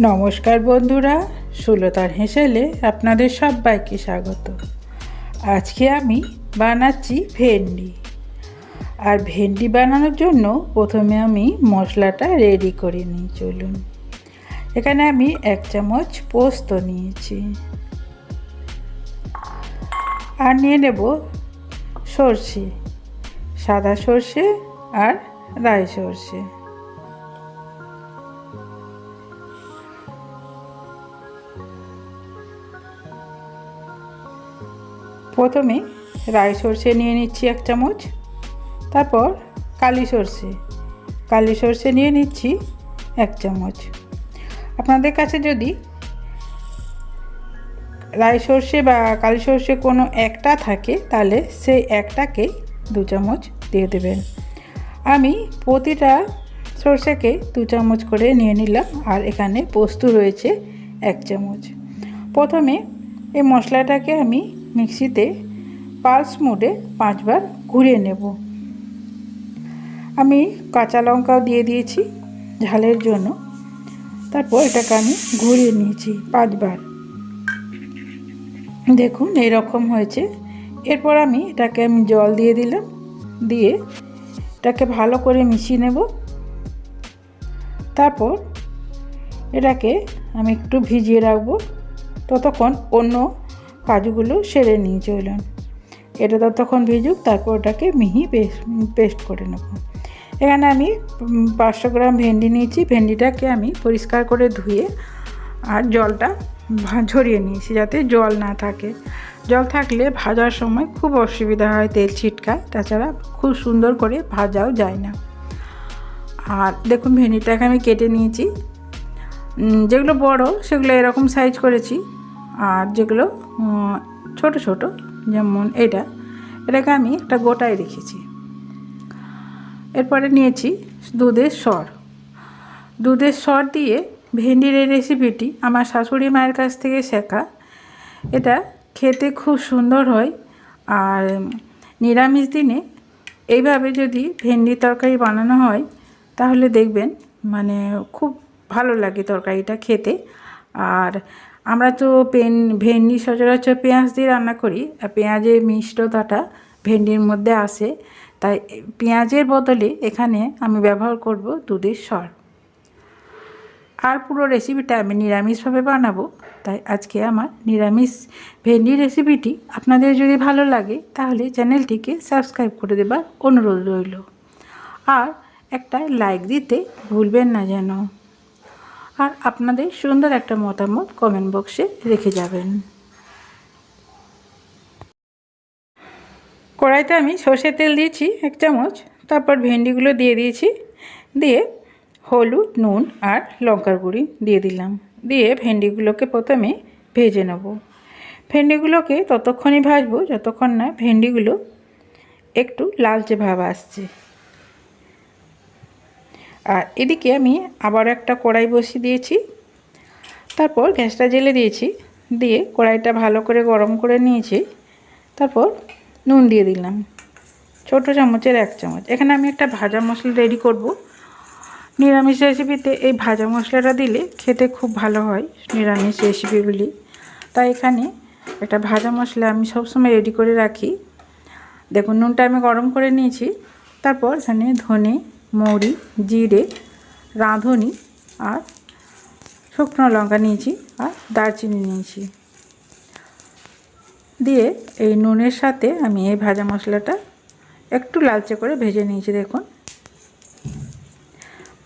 নমস্কার বন্ধুরা, সুলতার হেসেলে আপনাদের সবাইকে স্বাগত। আজকে আমি বানাচ্ছি ভেন্ডি। আর ভেন্ডি বানানোর জন্য প্রথমে আমি মশলাটা রেডি করে নিই, চলুন। এখানে আমি এক চামচ পোস্ত নিয়েছি। আর নিয়ে নেব সর্ষে, সাদা সর্ষে আর রাই সর্ষে। প্রথমে রাই সর্ষে নিয়ে নিচ্ছি এক চামচ, তারপর কালি সর্ষে। কালি সর্ষে নিয়ে নিচ্ছি এক চামচ। আপনাদের কাছে যদি রাই সর্ষে বা কালি সর্ষে কোনো একটা থাকে, তাহলে সেই একটাকে দু চামচ দিয়ে দেবেন। আমি প্রতিটা সর্ষেকে দু চামচ করে নিয়ে নিলাম, আর এখানে পোস্ত রয়েছে এক চামচ। প্রথমে এই মশলাটাকে আমি মিক্সিতে পালস মোডে পাঁচবার ঘুরিয়ে নেব। আমি কাঁচা লঙ্কাও দিয়ে দিয়েছি ঝালের জন্য। তারপর এটাকে আমি ঘুরিয়ে নিয়েছি পাঁচবার। দেখুন এরকম হয়েছে। এরপর আমি এটাকে আমি জল দিয়ে দিলাম। দিয়ে এটাকে ভালো করে মিশিয়ে নেব। তারপর এটাকে আমি একটু ভিজিয়ে রাখব। ততক্ষণ অন্য কাজুগুলো সেরে নিয়ে চলুন এটা ততক্ষণ ভিজুক, তারপর ওটাকে মিহি পেস্ট করে নেব। এখানে আমি পাঁচশো গ্রাম ভেন্ডি নিয়েছি। ভেন্ডিটাকে আমি পরিষ্কার করে ধুয়ে আর জলটা ঝরিয়ে নিয়েছি যাতে জল না থাকে। জল থাকলে ভাজার সময় খুব অসুবিধা হয়, তেল ছিটকায়। তাছাড়া খুব সুন্দর করে ভাজাও যায় না। আর দেখুন, ভেন্ডিটাকে আমি কেটে নিয়েছি। যেগুলো বড়, সেগুলো এরকম সাইজ করেছি। আর যেগুলো ছোট ছোট, যেমন এটা। এটাকে আমি একটা গোটায় রেখেছি। এরপরে নিয়েছি দুধের সর। দুধের সর দিয়ে ভেন্ডির এই রেসিপিটি আমার শাশুড়ি মায়ের কাছ থেকে শেখা। এটা খেতে খুব সুন্দর হয়। আর নিরামিষ দিনে এইভাবে যদি ভেন্ডি তরকারি বানানো হয়, তাহলে দেখবেন মানে খুব ভালো লাগে তরকারিটা খেতে। আর আমরা তো পেন, ভেন্ডি সচরাচর পেঁয়াজ দিয়ে রান্না করি। আর পেঁয়াজের মিষ্টতাটা ভেন্ডির মধ্যে আসে তাই পেঁয়াজের বদলে এখানে আমি ব্যবহার করব দুধের সর। আর পুরো রেসিপিটা আমি নিরামিষভাবে বানাবো। তাই আজকে আমার নিরামিষ ভেন্ডি রেসিপিটি আপনাদের যদি ভালো লাগে, তাহলে চ্যানেলটিকে সাবস্ক্রাইব করে দেবার অনুরোধ রইল। আর একটা লাইক দিতে ভুলবেন না যেন। আর আপনাদের সুন্দর একটা মতামত কমেন্ট বক্সে রেখে যাবেন। কড়াইতে আমি সর্ষের তেল দিয়েছি এক চামচ, তারপর ভেন্ডিগুলো দিয়ে দিয়েছি, দিয়ে হলুদ, নুন আর লঙ্কার গুঁড়ি দিয়ে দিলাম। দিয়ে ভেন্ডিগুলোকে প্রথমে ভেজে নেব। ভেন্ডিগুলোকে ততক্ষণই ভাজবো, যতক্ষণ না ভেন্ডিগুলো একটু লালচে ভাব আসছে। আর এদিকে আমি আবার একটা কড়াই বসিয়ে দিয়েছি। তারপর গ্যাসটা জেলে দিয়েছি। দিয়ে কড়াইটা ভালো করে গরম করে নিয়েছি। তারপর নুন দিয়ে দিলাম। ছোটো চামচের এক চামচ। এখানে আমি একটা ভাজা মশলা রেডি করব। নিরামিষ রেসিপিতে এই ভাজা মশলাটা দিলে খেতে খুব ভালো হয় নিরামিষ রেসিপিগুলি। তাই এখানে একটা ভাজা মশলা আমি সবসময় রেডি করে রাখি। দেখুন, নুনটা আমি গরম করে নিয়েছি। তারপর এখানে ধনে মৌরি, জিরে, রাঁধুনি আর শুকনো লঙ্কা নিয়েছি আর দারচিনি নিয়েছি। দিয়ে এই নুনের সাথে আমি এই ভাজা মশলাটা একটু লালচে করে ভেজে নিয়েছি, দেখুন।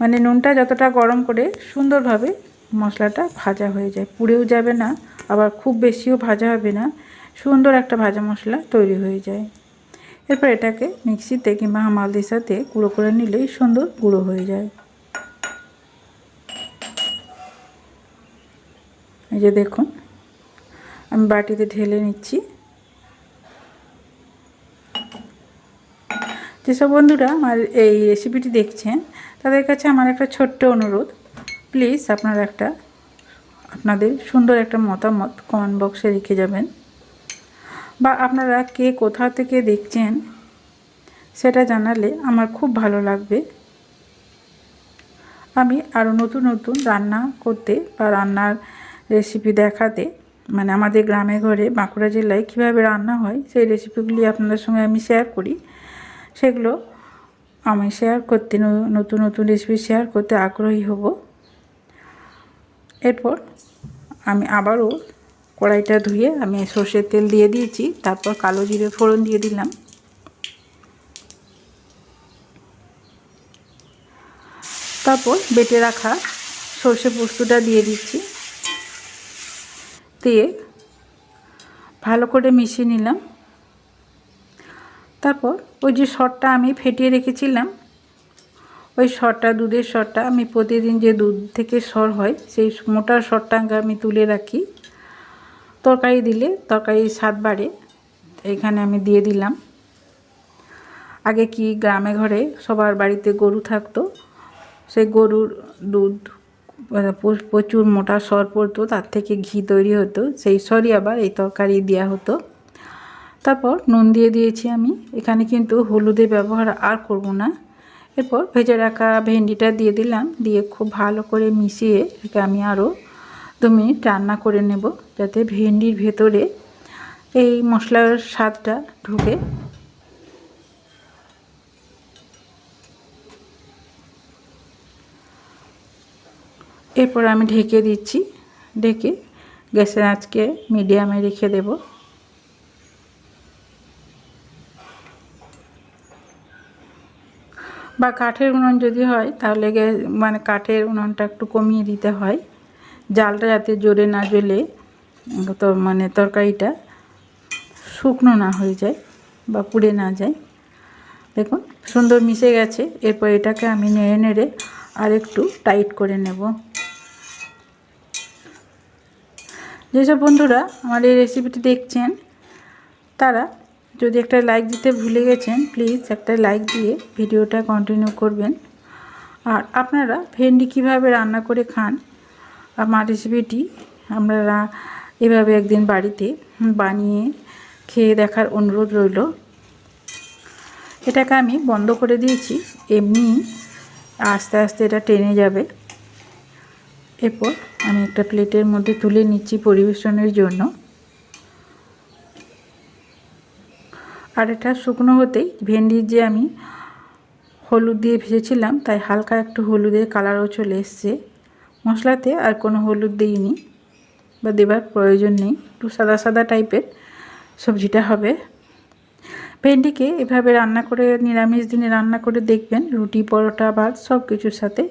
মানে নুনটা যতটা গরম করে সুন্দরভাবে মশলাটা ভাজা হয়ে যায়, পুড়েও যাবে না, আবার খুব বেশিও ভাজা হবে না, সুন্দর একটা ভাজা মশলা তৈরি হয়ে যায়। এরপর এটাকে মিক্সিতে কিংবা হামালদির সাথে গুঁড়ো করে নিলেই সুন্দর গুঁড়ো হয়ে যায়। এই যে দেখুন, আমি বাটিতে ঢেলে নিচ্ছি। যেসব বন্ধুরা আমার এই রেসিপিটি দেখছেন, তাদের কাছে আমার একটা ছোট্ট অনুরোধ। প্লিজ আপনারা একটা, আপনাদের সুন্দর একটা মতামত কমেন্ট বক্সে রেখে যাবেন। বা আপনারা কে কোথা থেকে দেখছেন সেটা জানালে আমার খুব ভালো লাগবে। আমি আরও নতুন নতুন রান্না করতে বা রান্নার রেসিপি দেখাতে মানে আমাদের গ্রামে ঘরে বাঁকুড়া জেলায় কীভাবে রান্না হয় সেই রেসিপিগুলি আপনাদের সঙ্গে আমি শেয়ার করি। সেগুলো আমি শেয়ার করতে নতুন নতুন রেসিপি শেয়ার করতে আগ্রহী হব। এরপর আমি আবারও কড়াইটা ধুয়ে আমি সর্ষের তেল দিয়ে দিয়েছি, তারপর কালো জিরে ফোড়ন দিয়ে দিলাম। তারপর বেটে রাখা সর্ষে পোস্তটা দিয়ে দিচ্ছি। দিয়ে ভালো করে মিশিয়ে নিলাম। তারপর ওই যে সরটা আমি ফেটিয়ে রেখেছিলাম, ওই সরটা দুধের সরটা আমি প্রতিদিন যে দুধ থেকে সর হয়, সেই মোটা সরটা আমি তুলে রাখি। তরকারি দিলে তরকারি স্বাদ বাড়ে। এখানে আমি দিয়ে দিলাম। আগে কি গ্রামে ঘরে সবার বাড়িতে গরু থাকতো, সেই গরুর দুধ মানে প্রচুর মোটা সর পড়তো, তার থেকে ঘি তৈরি হতো, সেই সরই আবার এই তরকারি দেওয়া হতো। তারপর নুন দিয়ে দিয়েছি আমি। এখানে কিন্তু হলুদের ব্যবহার আর করব না। এরপর ভেজে রাখা ভেন্ডিটা দিয়ে দিলাম। দিয়ে খুব ভালো করে মিশিয়ে এটাকে আমি আরও মিনিট রান্না করে নেব যাতে ভেন্ডির ভেতরে এই মশলার স্বাদটা ঢুকে। এরপর আমি ঢেকে দিচ্ছি, ঢেকে গ্যাসের আঁচকে মিডিয়ামে রেখে দেব। বা কাঠের উনুন যদি হয়, তাহলে মানে কাঠের উনুনটা একটু কমিয়ে দিতে হয়। জালটা যাতে জোরে না জ্বলে, তো মানে তরকারিটা শুকনো না হয়ে যায় বা পুড়ে না যায়। দেখুন, সুন্দর মিশে গেছে। এরপর এটাকে আমি নেড়ে নেড়ে আর একটু টাইট করে নেব। যেসব বন্ধুরা আমার এই রেসিপিটি দেখছেন, তারা যদি একটা লাইক দিতে ভুলে গেছেন, প্লিজ একটা লাইক দিয়ে ভিডিওটা কন্টিনিউ করবেন। আর আপনারা ভেন্ডি কীভাবে রান্না করে খান আমার রেসিপিটি আমরা এভাবে একদিন বাড়িতে বানিয়ে খেয়ে দেখার অনুরোধ রইল। এটাকে আমি বন্ধ করে দিয়েছি, এমনি আস্তে আস্তে এটা টেনে যাবে। এরপর আমি একটা প্লেটের মধ্যে তুলে নিচ্ছি পরিবেশনের জন্য। আর এটা শুকনো হতেই ভেন্ডির যে আমি হলুদ দিয়ে ভেজেছিলাম, তাই হালকা একটু হলুদের কালারও চলে এসছে। মশলাতে আর কোনো হলুদ দিইনি বা দেবার প্রয়োজন নেই। একটু সাদা সাদা টাইপের সবজিটা হবে। ভেন্ডিকে এভাবে রান্না করে, নিরামিষ দিনে রান্না করে দেখবেন, রুটি, পরোটা, ভাত সব কিছুর সাথে